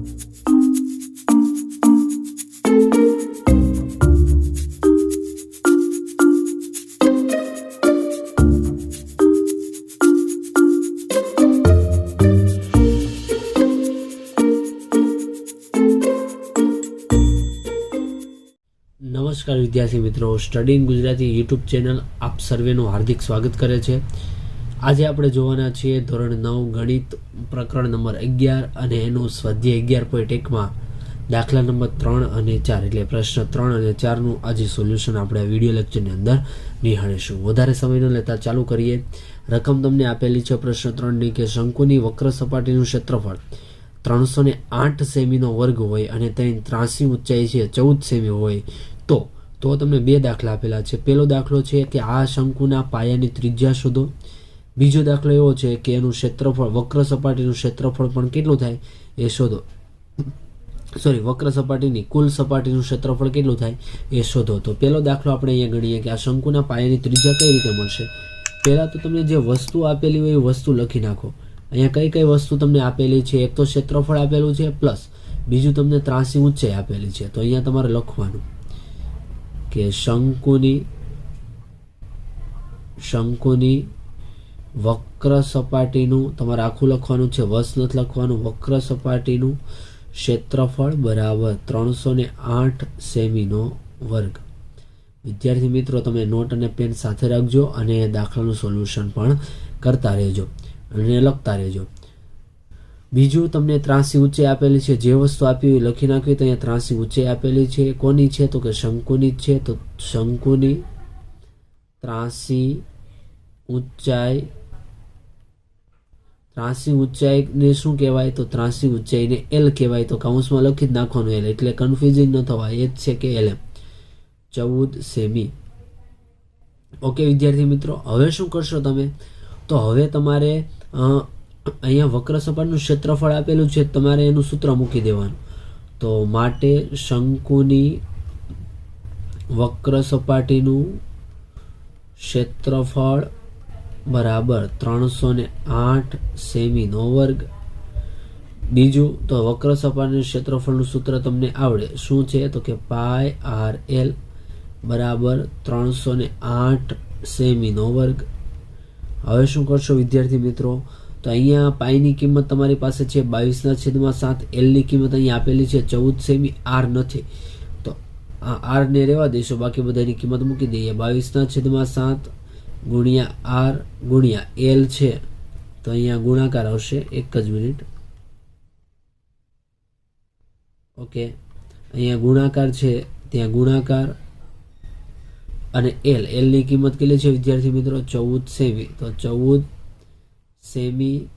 નમસ્કાર વિદ્યાર્થી મિત્રો study in Gujarati YouTube channel આપ સર્વેનું હાર્દિક સ્વાગત કરે છે. આજે આપણે જોવાના છીએ ધોરણ નવ ગણિત પ્રકરણ નંબર અગિયાર અને એનું સ્વાધ્યાય અગિયાર પોઈન્ટ એકમાં દાખલા નંબર ત્રણ અને ચાર. એટલે પ્રશ્ન ત્રણ અને ચારનું આજે સોલ્યુશન આપણે આ વીડિયો લેક્ચરની અંદર નિહાળીશું. વધારે સમય ન લેતા ચાલુ કરીએ. રકમ તમને આપેલી છે પ્રશ્ન ત્રણની કે શંકુની વક્ર સપાટીનું ક્ષેત્રફળ ત્રણસો ને આઠ સેમીનો વર્ગ હોય અને તેની ત્રાસી ઊંચાઈ છે ચૌદ સેમી હોય તો તો તમને બે દાખલા આપેલા છે. પહેલો દાખલો છે કે આ શંકુના પાયાની ત્રિજ્યા શોધો. બીજો દાખલો એવો છે કે એનું ક્ષેત્રફળ, વક્ર સપાટીનું ક્ષેત્રફળ પણ કેટલું થાય એ શોધો. સોરી વક્ર સપાટીની કુલ સપાટીનું ક્ષેત્રફળ કેટલું થાય એ શોધો. તો પહેલો દાખલો આપણે અહીંયા ગણીએ કે આ શંકુના પાયાની ત્રિજ્યા કઈ રીતે મળશે? પહેલાં તો તમને જે વસ્તુ આપેલી હોય એ વસ્તુ લખી નાખો. અહીંયા કઈ કઈ વસ્તુ તમને આપેલી છે? એક તો ક્ષેત્રફળ આપેલું છે, પ્લસ બીજું તમને ત્રાસી ઊંચાઈ આપેલી છે. તો અહીંયા તમારે લખવાનું કે શંકુની શંકુની વક્ર સપાટીનું, તમારે આખું લખવાનું છે વસ નથી લખવાનું, વક્ર સપાટીનું ક્ષેત્રફળ બરાબર ત્રણસો ને આઠ સેમીનો વર્ગ. વિદ્યાર્થી મિત્રો, તમે નોટ અને પેન સાથે રાખજો અને દાખલાનું સોલ્યુશન પણ કરતા રહેજો અને લખતા રહેજો. બીજું, તમને ત્રાસી ઊંચાઈ આપેલી છે. જે વસ્તુ આપી હોય લખી નાખવી તો અહીંયા ત્રાસી ઊંચે આપેલી છે. કોની છે? તો કે શંકુની જ છે. તો શંકુની ત્રાસી ઊંચાઈ ત્રાસી ઊંચાઈને શું કહેવાય તો ત્રાસી ઊંચાઈને એલ કહેવાય તો કાઉન્સમાં લખી જ નાખવાનું એલ એટલે કન્ફ્યુઝિંગ ન થવાય, એ જ છે કે એલ એમ ચૌદ સેમી. ઓકે વિદ્યાર્થી મિત્રો, હવે શું કરશો તમે? તો હવે તમારે અહીંયા વક્ર સપાટીનું ક્ષેત્રફળ આપેલું છે, તમારે એનું સૂત્ર મૂકી દેવાનું. તો માટે શંકુની વક્ર સપાટીનું ક્ષેત્રફળ બરાબર ત્રણસો ને આઠ સેમીનો વર્ગ. બીજું, તો વક્ર સપાટીનું ક્ષેત્રફળનું સૂત્ર તમને આવડે. શું છે? તો કે પાય આર એલ બરાબર ત્રણસો ને આઠ સેમીનો વર્ગ. હવે શું કરશો વિદ્યાર્થી મિત્રો? તો અહીંયા પાયની કિંમત તમારી પાસે છે બાવીસના છેદમાં સાત. એલની કિંમત અહીંયા આપેલી છે ચૌદ સેમી આર નથી. તો આ આરને રહેવા દઈશું. બાકી બધાની કિંમત મૂકી દઈએ. બાવીસના છેદમાં સાત ગુણ્યા આર ગુણ્યા એલ છે, તો અહીંયા ગુણાકાર આવશે એક જ મિનિટ. ઓકે, અહીંયા ગુણાકાર છે, ત્યાં ગુણાકાર અને એલ. એલની કિંમત કેટલી છે વિદ્યાર્થી મિત્રો? ચૌદ સેમી. તો ચૌદ સેમી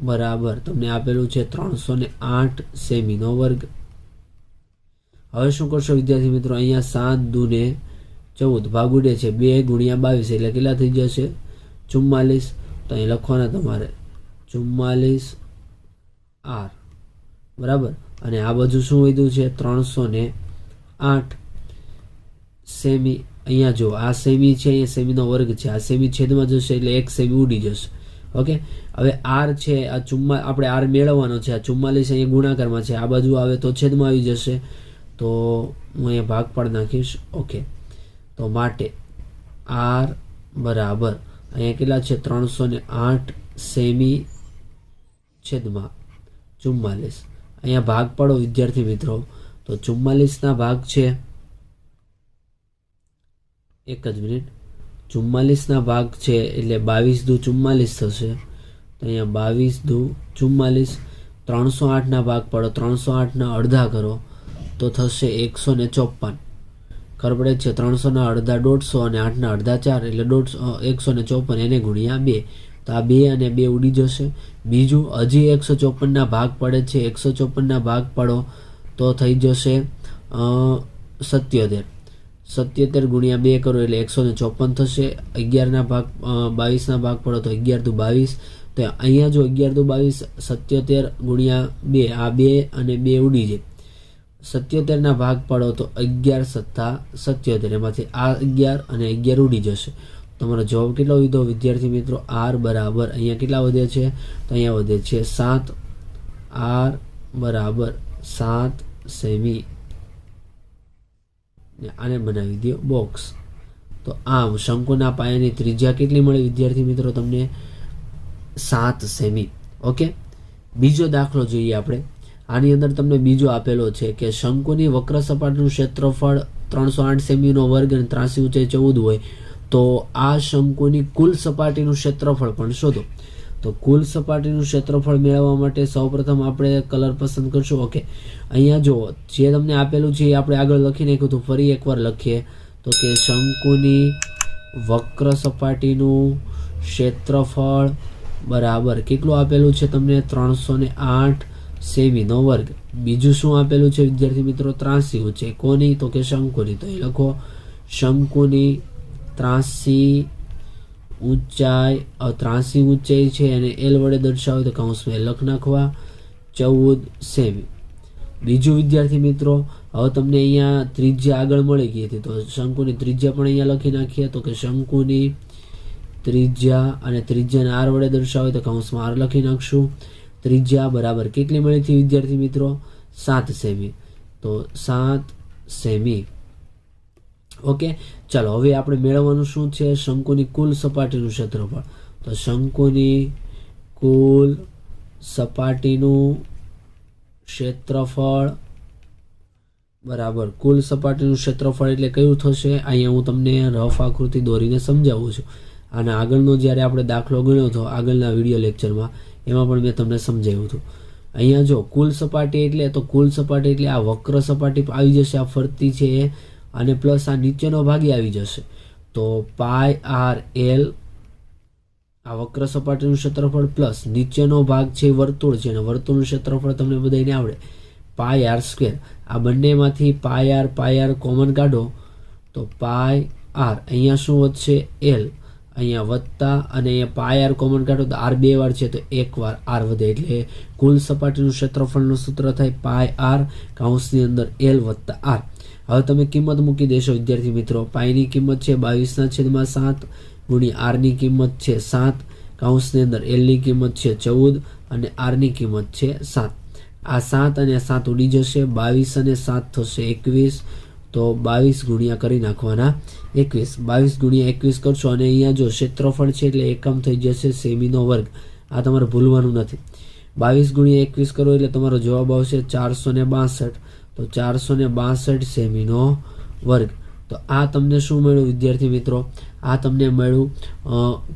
બરાબર. તમને આપેલું છે ત્રણસો ને આઠ સેમીનો વર્ગ. હવે શું કરશો વિદ્યાર્થી મિત્રો? અહીંયા સાત દુને ચૌદ ભાગુડે છે, બે ગુણ્યા બાવીસ એટલે કેટલા થઈ જશે? ચુમ્માલીસ. તો અહીં લખવાના તમારે. ચુમ્માલીસ આર. બરાબર? અને આ બાજુ શું વધ્યું છે? ત્રણસો ને આઠ. સેમી, અહીંયા જો આ સેમી છે, અહીંયા સેમીનો વર્ગ છે. આ સેમી છેદમાં જશે એટલે એક સેમી ઉડી જશે. ઓકે? હવે આર છે, આ ચુમ્મા, આપણે આર મેળવવાનો છે. આ ચુમ્માલીસ અહીંયા ગુણાકારમાં છે. આ બાજુ આવે તો છેદમાં આવી જશે. તો હું અહીંયા ભાગ પાડ નાખીશ. ઓકે. તો માટે આર બરાબર. અહીંયા કેટલા છે? ત્રણસો ને આઠ સેમી છેદમાં ચુમ્માલીસ. અહીંયા ભાગ પાડો વિદ્યાર્થી મિત્રો. તો ચુમ્માલીસના ભાગ છે. એક જ મિનિટ. ચુમ્માલીસના ભાગ છે એટલે બાવીસ દુ ચુમ્માલીસ થશે. તો અહીંયા બાવીસ દુ ચુમ્માલીસ. ત્રણસો આઠના ભાગ પાડો. ત્રણસો આઠના અડધા કરો. તો થશે એકસો ને ચોપન ખબર પડે છે ત્રણસોના અડધા દોઢસો અને આઠના અડધા ચાર એટલે દોઢસો એકસો ને ચોપન એને ગુણ્યા બે. તો આ બે અને બે ઉડી જશે. બીજું, હજી એકસો ચોપનના ભાગ પડે છે. એકસો ચોપનના ભાગ પડો તો થઈ જશે સત્યોતેર. સત્યોતેર ગુણ્યા બે કરો એટલે એકસો ને ચોપન થશે. અગિયારના ભાગ બાવીસના ભાગ પડો તો અગિયાર દુ બાવીસ. તો અહીંયા જો અગિયાર દુ બાવીસ, સત્યોતેર ગુણ્યા બે, આ બે અને બે ઉડી જાય. સત્યોતેરના ભાગ પાડો તો અગિયાર સત્તા સત્યોતેર. એમાંથી આ અગિયાર અને અગિયાર ઉડી જશે. તમારો જવાબ કેટલો લીધો વિદ્યાર્થી મિત્રો, આર બરાબર. અહીંયા કેટલા વધે છે? તો અહીંયા વધે છે સાત. આર બરાબર સાત સેમી. આને બનાવી દો બોક્સ. તો આમ, શંકુના પાયાની ત્રિજ્યા કેટલી મળી વિદ્યાર્થી મિત્રો તમને? સાત સેમી. ઓકે? બીજો દાખલો જોઈએ આપણે. આની અંદર તમને બીજો આપેલો છે કે શંકુની વક્ર સપાટીનું ક્ષેત્રફળ ત્રણસો આઠ સેમીનો વર્ગ અને ત્રાસી ઊંચાઈ ચૌદ હોય, તો આ શંકુની કુલ સપાટીનું ક્ષેત્રફળ પણ શોધો. તો કુલ સપાટીનું ક્ષેત્રફળ મેળવવા માટે સૌપ્રથમ આપણે કલર પસંદ કરશું. ઓકે. અહીંયા જો જે તમને આપેલું છે એ આપણે આગળ લખી નાખ્યું હતું, ફરી એકવાર લખીએ. તો કે શંકુની વક્ર સપાટીનું ક્ષેત્રફળ બરાબર કેટલું આપેલું છે તમને? ત્રણસો ને આઠ સેમીનો વર્ગ. બીજું શું આપેલું છે, વિદ્યાર્થી મિત્રો? ત્રાસી ઊંચાઈ કોની તો કે શંકુની? તો એ લખો. શંકુની ત્રાસી ઊંચાઈ ત્રાસી ઊંચાઈ છે અને એલ વડે દર્શાવે તો કૌંસમાં લખ નાખવા. ચૌદ સેમી બીજું વિદ્યાર્થી મિત્રો, હવે તમને અહીંયા ત્રિજ્યા આગળ મળી ગઈ હતી, તો શંકુની ત્રિજ્યા પણ અહીંયા લખી નાખીએ. તો કે શંકુની ત્રિજ્યા અને ત્રિજ્યાને આર વડે દર્શાવે તો કૌંસમાં આર લખી નાખશું. ત્રિજ્યા બરાબર કેટલી મળી હતી વિદ્યાર્થી મિત્રો? સાત સેમી. તો સાત સેમી. ઓકે, ચાલો હવે આપણે મેળવવાનું શું છે? શંકુની કુલ સપાટીનું ક્ષેત્રફળ. તો શંકુની કુલ સપાટીનું ક્ષેત્રફળ બરાબર, કુલ સપાટીનું ક્ષેત્રફળ એટલે કયું થશે? અહીંયા હું તમને રફ આકૃતિ દોરીને સમજાવું છું. અને આગળનો જ્યારે આપણે દાખલો ગણ્યો હતો આગળના વીડિયો લેક્ચરમાં એમાં પણ મેં તમને સમજાવ્યું હતું. અહીંયા જો કુલ સપાટી એટલે, તો કુલ સપાટી એટલે આ વક્ર સપાટી આવી જશે, આ ફરતી છે અને પ્લસ આ નીચેનો ભાગે આવી જશે. તો પાય આર એલ આ વક્ર સપાટીનું ક્ષેત્રફળ પ્લસ નીચેનો ભાગ છે વર્તુળ છે, અને વર્તુળનું ક્ષેત્રફળ તમને બધાને આવડે. પાય આર સ્ક્વેર આ બંનેમાંથી pi R pi R common કાઢો. તો પાય આર અહીંયા શું વધશે? એલ અહીંયા વત્તા અને અહીંયા પાય આર કોમન કાઢો તો આર બે વાર છે તો એક વાર આર વધે એટલે કુલ સપાટીનું ક્ષેત્રફળનું સૂત્ર થાય પાય આર કાઉન્સની અંદર એલ વત્તા આર. હવે તમે કિંમત મૂકી દેશો, વિદ્યાર્થી મિત્રો. પાયની કિંમત છે બાવીસના છેદમાં સાત, ગુણ્યા આરની કિંમત છે સાત કાઉન્સની અંદર એલની કિંમત છે ચૌદ અને આરની કિંમત છે સાત. આ સાત અને સાત ઉડી જશે, બાવીસ અને સાત થશે એકવીસ તો બાવીસ ગુણ્યા કરી નાખવાના એકવીસ. બાવીસ ગુણ્યા એકવીસ કરશો અને અહીંયા જો ક્ષેત્રફળ છે એટલે એકમ થઈ જશે સેમીનો વર્ગ. આ તમારે ભૂલવાનું નથી. બાવીસ ગુણ્યા એકવીસ કરો એટલે તમારો જવાબ આવશે ચારસો ને બાસઠ. તો ચારસો ને બાસઠ સેમીનો વર્ગ. તો આ તમને શું મળ્યું વિદ્યાર્થી મિત્રો? આ તમને મળ્યું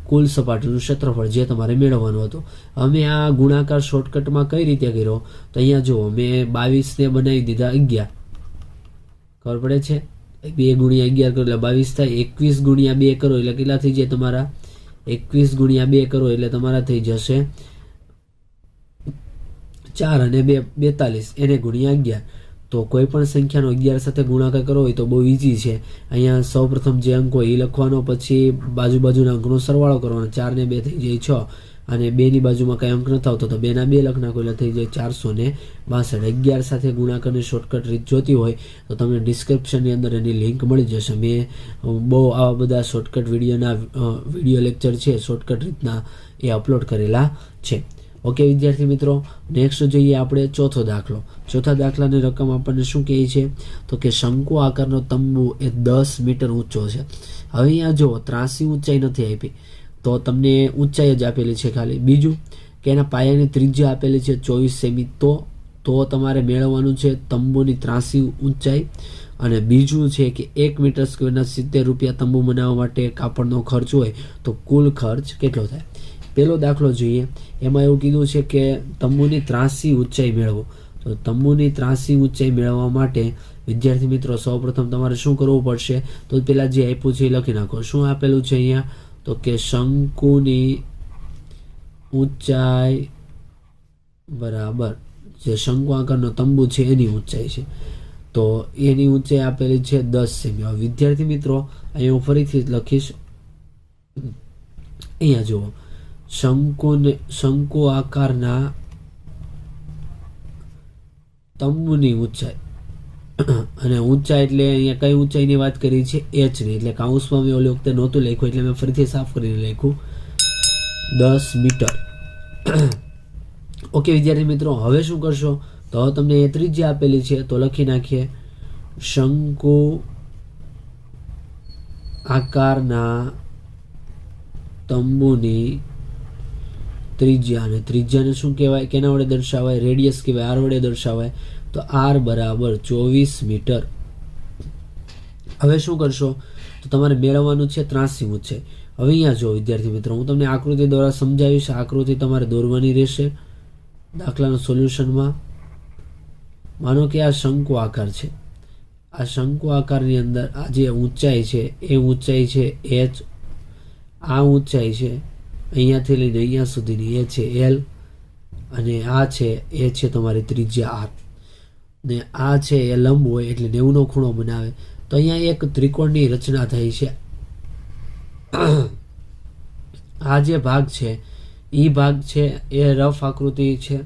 કુલ સપાટીનું ક્ષેત્રફળ જે તમારે મેળવવાનું હતું. અમે આ ગુણાકાર શોર્ટકટમાં કઈ રીતે કર્યો? તો અહીંયા જુઓ, મેં બાવીસને બનાવી દીધા અગિયાર. ખબર પડે છે? બે ગુણ્યા અગિયાર કરો એટલે બાવીસ થાય. એકવીસ ગુણ્યા બે કરો એટલે કેટલા થઈ જાય તમારા? એકવીસ ગુણ્યા બે કરો એટલે તમારા થઈ જશે ચાર અને બે, બેતાલીસ. એને ગુણ્યા અગિયાર. તો કોઈ પણ સંખ્યાનો અગિયાર સાથે ગુણાકાર કરવો હોય તો બહુ ઇઝી છે. અહીંયા સૌ પ્રથમ જે અંક હોય એ લખવાનો, પછી બાજુ બાજુના અંકનો સરવાળો કરવાનો. ચાર ને બે થઈ જાય છ. અને બેની બાજુમાં કાંઈ અંક નથી આવતો, તો બેના બે લખ નાખો એટલે થઈ જાય ચારસો ને બાસઠ. અગિયાર સાથે ગુણાકારની શોર્ટકટ રીત જોતી હોય, તો તમને ડિસ્ક્રિપ્શનની અંદર એની લિંક મળી જશે. મેં બહુ આવા બધા શોર્ટકટ વિડીયોના વીડિયો લેક્ચર છે શોર્ટકટ રીતના એ અપલોડ કરેલા છે. ઓકે વિદ્યાર્થી મિત્રો નેક્સ્ટ જોઈએ આપણે ચોથો દાખલો. ચોથા દાખલાની રકમ આપણને શું કહે છે? તો કે શંકુ આકારનો તંબુ એ દસ મીટર ઊંચો છે. હવે અહીંયા જો ત્રાસી ઊંચાઈ નથી આપી. તો તમને ઊંચાઈ જ આપેલી છે ખાલી. બીજું કે એના પાયાની ત્રિજ્યા આપેલી છે ચોવીસ સેમી. તો તો તમારે મેળવવાનું છે તંબુની ત્રાસી ઊંચાઈ. અને બીજું છે કે એક મીટર સ્ક્વેરના સિત્તેર રૂપિયા તંબુ બનાવવા માટે કાપડનો ખર્ચ હોય તો કુલ ખર્ચ કેટલો થાય? પહેલો દાખલો જોઈએ. એમાં એવું કીધું છે કે તંબુની ત્રાસી ઊંચાઈ મેળવો. તો તંબુની ત્રાસી ઊંચાઈ મેળવવા માટે વિદ્યાર્થી મિત્રો, સૌપ્રથમ તમારે શું કરવું પડશે? તો પેલા જે આપ્યું છે એ લખી નાખો. શું આપેલું છે અહીંયા? તો કે શંકુની ઊંચાઈ બરાબર જે શંકુ આકારનો તંબુ છે એની ઊંચાઈ છે. તો એની ઊંચાઈ આપેલી છે દસ સેમી. હવે વિદ્યાર્થી મિત્રો, અહીંયા હું ફરીથી લખીશ. અહીંયા જુઓ. શંકુને, શંકુ આકારના તંબુની ઊંચાઈ. અને ઊંચા એટલે અહીંયા કઈ ઊંચાઈની વાત કરી છે એચની એટલે કાઉન્સમાં મેં ઓલી વખતે નહોતું લખ્યું, એટલે મેં ફરીથી સાફ કરીને લખ્યું. દસ મીટર. ઓકે, વિદ્યાર્થી મિત્રો, હવે શું કરશો? તો હવે તમને એ ત્રિજ્યા આપેલી છે, તો લખી નાખીએ. શંકુ આકારના તંબુની ત્રિજ્યા. અને ત્રિજ્યાને શું કહેવાય? કેના વડે દર્શાવાય? રેડિયસ કહેવાય આર વડે દર્શાવાય. તો આર બરાબર ચોવીસ મીટર. હવે શું કરશો? તો તમારે મેળવવાનું છે ત્રાસી ઊંચાઈ હવે અહીંયા જો, વિદ્યાર્થી મિત્રો, હું તમને આકૃતિ દ્વારા સમજાવીશ. આકૃતિ તમારે દોરવાની રહેશે દાખલાના સોલ્યુશનમાં. માનો કે આ શંકુ આકાર છે. આ શંકુ આકારની અંદર આ જે ઊંચાઈ છે, એ ઊંચાઈ છે એચ આ ઊંચાઈ છે અહીંયાથી લઈને અહીંયા સુધીની એ છે એલ અને આ છે, એ છે તમારી ત્રિજ્યા આર ને આ છે એ લંબ હોય એટલે નેવુંનો ખૂણો બનાવે. તો અહીંયા એક ત્રિકોણની રચના થઈ છે. આ જે ભાગ છે એ ભાગ છે, એ રફ આકૃતિ છે.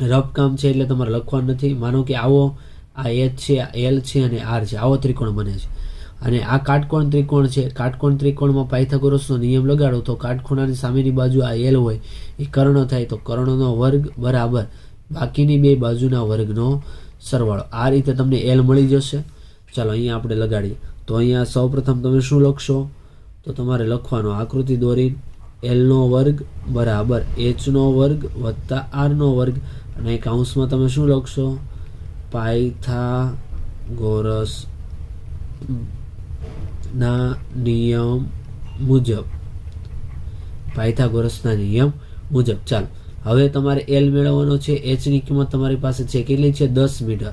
રફ કામ છે એટલે તમારે લખવાનું નથી. માનો કે આવો આ એચ છે એલ છે અને આર છે. આવો ત્રિકોણ બને છે. અને આ કાટકોણ ત્રિકોણ છે. કાટકોણ ત્રિકોણમાં પાયથાગોરસનો નિયમ લગાડો તો કાટખૂણાની સામેની બાજુ આ એલ હોય. એ કર્ણ થાય તો કર્ણનો વર્ગ બરાબર. બાકીની બે બાજુના વર્ગનો સરવાળો. આ રીતે તમને એલ મળી જશે. ચાલો અહીંયા આપણે લગાડીએ. તો અહીંયા સૌપ્રથમ તમે શું લખશો? તો તમારે લખવાનો આકૃતિ દોરી એલનો વર્ગ બરાબર એચનો વર્ગ વત્તા આરનો વર્ગ. અને કાઉન્સમાં તમે શું લખશો? પાયથાગોરસ ના નિયમ મુજબ. પાયથાગોરસના નિયમ મુજબ. ચાલો. હવે તમારે એલ મેળવવાનો છે એચની કિંમત તમારી પાસે છે કેટલી છે? દસ મીટર.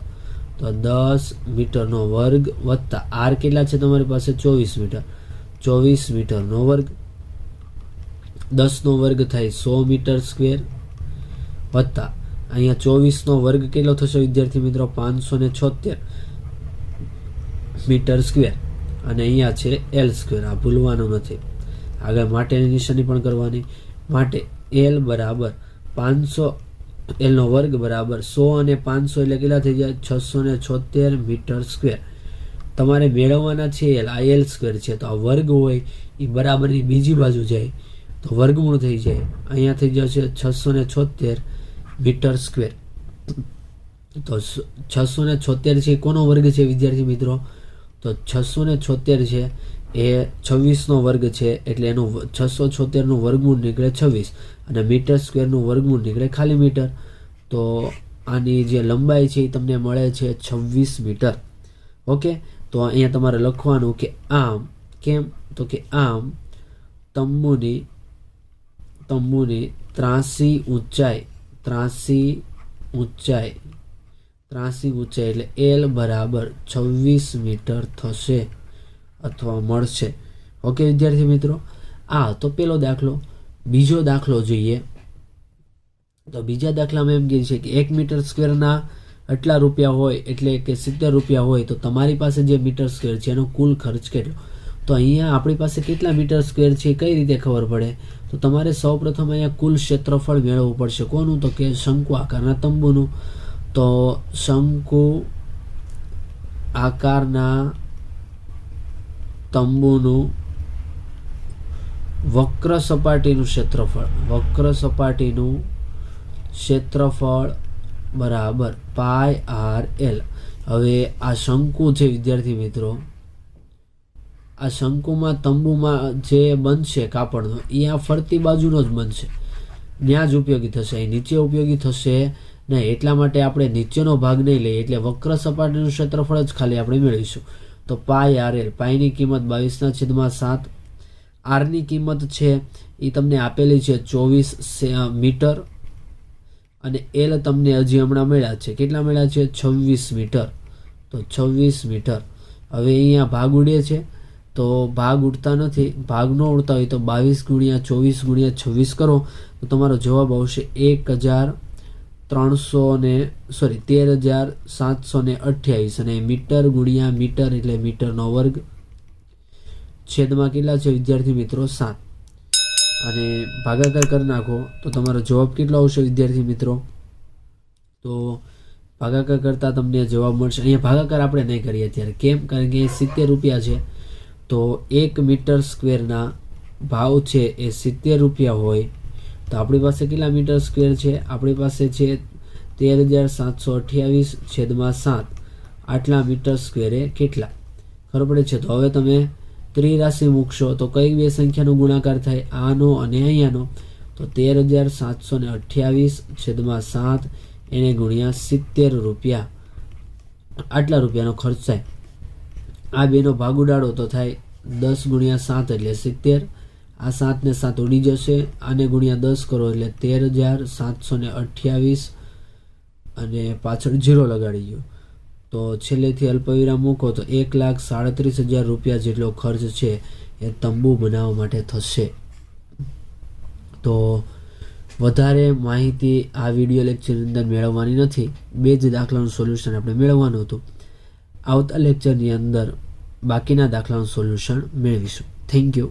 તો દસ મીટરનો વર્ગ વત્તા આર કેટલા છે તમારી પાસે? ચોવીસ મીટર. ચોવીસ મીટરનો વર્ગ દસનો વર્ગ થાય સો મીટર સ્ક્વેર વત્તા. અહીંયા ચોવીસનો વર્ગ કેટલો થશે વિદ્યાર્થી મિત્રો? પાંચસો ને છોતેર મીટર સ્ક્વેર. અને અહીંયા છે એલ સ્ક્વેર. આ ભૂલવાનું નથી. આગળ માટેની નિશાની પણ કરવાની. માટે એલ બરાબર પાંચસો એલનો વર્ગ બરાબર સો અને પાંચસો એટલે કેટલા થઈ જાય? છસો ને છોતેર મીટર સ્ક્વેર. તમારે મેળવવાના છે એલ આ એલ સ્ક્વેર છે. તો આ વર્ગ હોય એ બરાબરની બીજી બાજુ જાય, તો વર્ગમૂળ થઈ જાય. અહીંયા થઈ જશે છસો ને છોતેર મીટર સ્ક્વેર. તો છસો ને છોતેર છે કોનો વર્ગ છે વિદ્યાર્થી મિત્રો? તો છસો ને છોતેર છે એ છવ્વીસનો વર્ગ છે એટલે એનું છસો છોતેરનું વર્ગમૂળ નીકળે છવ્વીસ અને મીટર સ્ક્વેરનું વર્ગમૂળ નીકળે ખાલી મીટર. તો આની જે લંબાઈ છે એ તમને મળે છે છવ્વીસ મીટર. ઓકે? તો અહીંયા તમારે લખવાનું કે આમ, કેમ? તો કે આમ તંબુની તંબુની ત્રાસી ઊંચાઈ ત્રાસી ઊંચાઈ ત્રાસી ઊંચાઈ એટલે એલ બરાબર છવ્વીસ મીટર થશે. અથવા મળશે. ઓકે, વિદ્યાર્થી મિત્રો, આ તો પેલો દાખલો. બીજો દાખલો જોઈએ. તો બીજા દાખલામાં એમ કહે છે કે એક મીટર સ્ક્વેરના આટલા રૂપિયા હોય, એટલે કે સિત્તેર રૂપિયા હોય, તો તમારી પાસે જે મીટર સ્ક્વેર છે, એનો કુલ ખર્ચ કેટલો? તો અહીંયા આપણી પાસે કેટલા મીટર સ્ક્વેર છે કઈ રીતે ખબર પડે? તો તમારે સૌપ્રથમ અહીંયા કુલ ક્ષેત્રફળ મેળવવું પડશે. કોનું? તો કે શંકુ આકારના તંબુનું. તો શંકુ આકારના તંબુનું વક્ર સપાટીનું ક્ષેત્રફળ. વક્ર સપાટીનું ક્ષેત્રફળ બરાબર પાય આર એલ. હવે આ શંકુ છે, વિદ્યાર્થી મિત્રો. આ શંકુમાં તંબુમાં જે બનશે કાપડનો, એ આ ફરતી બાજુનો જ બનશે. ત્યાં જ ઉપયોગી થશે, અહીં નીચે ઉપયોગી થશે નહીં. એટલા માટે આપણે નીચેનો ભાગ નહીં લઈએ, એટલે વક્ર સપાટીનું ક્ષેત્રફળ જ ખાલી આપણે મેળવીશું. તો પાય આર એલ પાયની કિંમત બાવીસના છેદમાં સાત. આરની કિંમત છે એ તમને આપેલી છે ચોવીસ મીટર. અને એલ તમને હજી હમણાં મળ્યા છે. કેટલા મળ્યા છે? છવ્વીસ મીટર. તો છવ્વીસ મીટર. હવે અહીંયા ભાગ ઉડે છે. તો ભાગ ઉડતા નથી. ભાગ ન ઉડતા હોય તો બાવીસ ગુણ્યા ચોવીસ ગુણ્યા છવ્વીસ કરો. તો તમારો જવાબ આવશે એક હજાર ત્રણસો ને સોરી તેર હજાર સાતસો ને અઠ્યાવીસ અને મીટર ગુણ્યા મીટર એટલે મીટરનો વર્ગ છેદમાં કેટલા છે વિદ્યાર્થી મિત્રો? સાત. અને ભાગાકાર કરી નાખો તો તમારો જવાબ કેટલો આવશે વિદ્યાર્થી મિત્રો? તો ભાગાકાર કરતાં તમને જવાબ મળશે. અહીંયા ભાગાકાર આપણે નહીં કરીએ અત્યારે. કેમ? કારણ કે સિત્તેર રૂપિયા છે. તો એક મીટર સ્ક્વેરના ભાવ છે એ સિત્તેર રૂપિયા હોય તો આપણી પાસે કેટલા મીટર સ્ક્વેર છે? આપણી પાસે છે તેર હજાર સાતસો અઠ્યાવીસ છેદમાં સાત. આટલા મીટર સ્ક્વેરે કેટલા? ખબર પડે છે? તો હવે તમે ત્રિરાશિ મૂકશો તો કઈ બે સંખ્યાનો ગુણાકાર થાય? આનો અને અહીંયાનો. તો તેર હજાર સાતસો ને અઠ્યાવીસ છેદમાં સાત એને ગુણ્યા સિત્તેર રૂપિયા. આટલા રૂપિયાનો ખર્ચ થાય. આ બેનો ભાગ ઉડાડો તો થાય દસ ગુણ્યા સાત એટલે સિત્તેર. આ સાતને સાત ઉડી જશે. આને ગુણ્યા દસ કરો એટલે તેર હજાર સાતસો ને અઠ્યાવીસ અને પાછળ ઝીરો લગાડી ગયો તો છેલ્લેથી અલ્પવિરામ મૂકો તો એક લાખ સાડત્રીસ હજાર રૂપિયા જેટલો ખર્ચ છે એ તંબુ બનાવવા માટે થશે. તો વધારે માહિતી આ વીડિયો લેક્ચરની અંદર મેળવવાની નથી. બે જ દાખલાનું સોલ્યુશન આપણે મેળવવાનું હતું. આવતા લેક્ચરની અંદર બાકીના દાખલાનું સોલ્યુશન મેળવીશું. Thank you.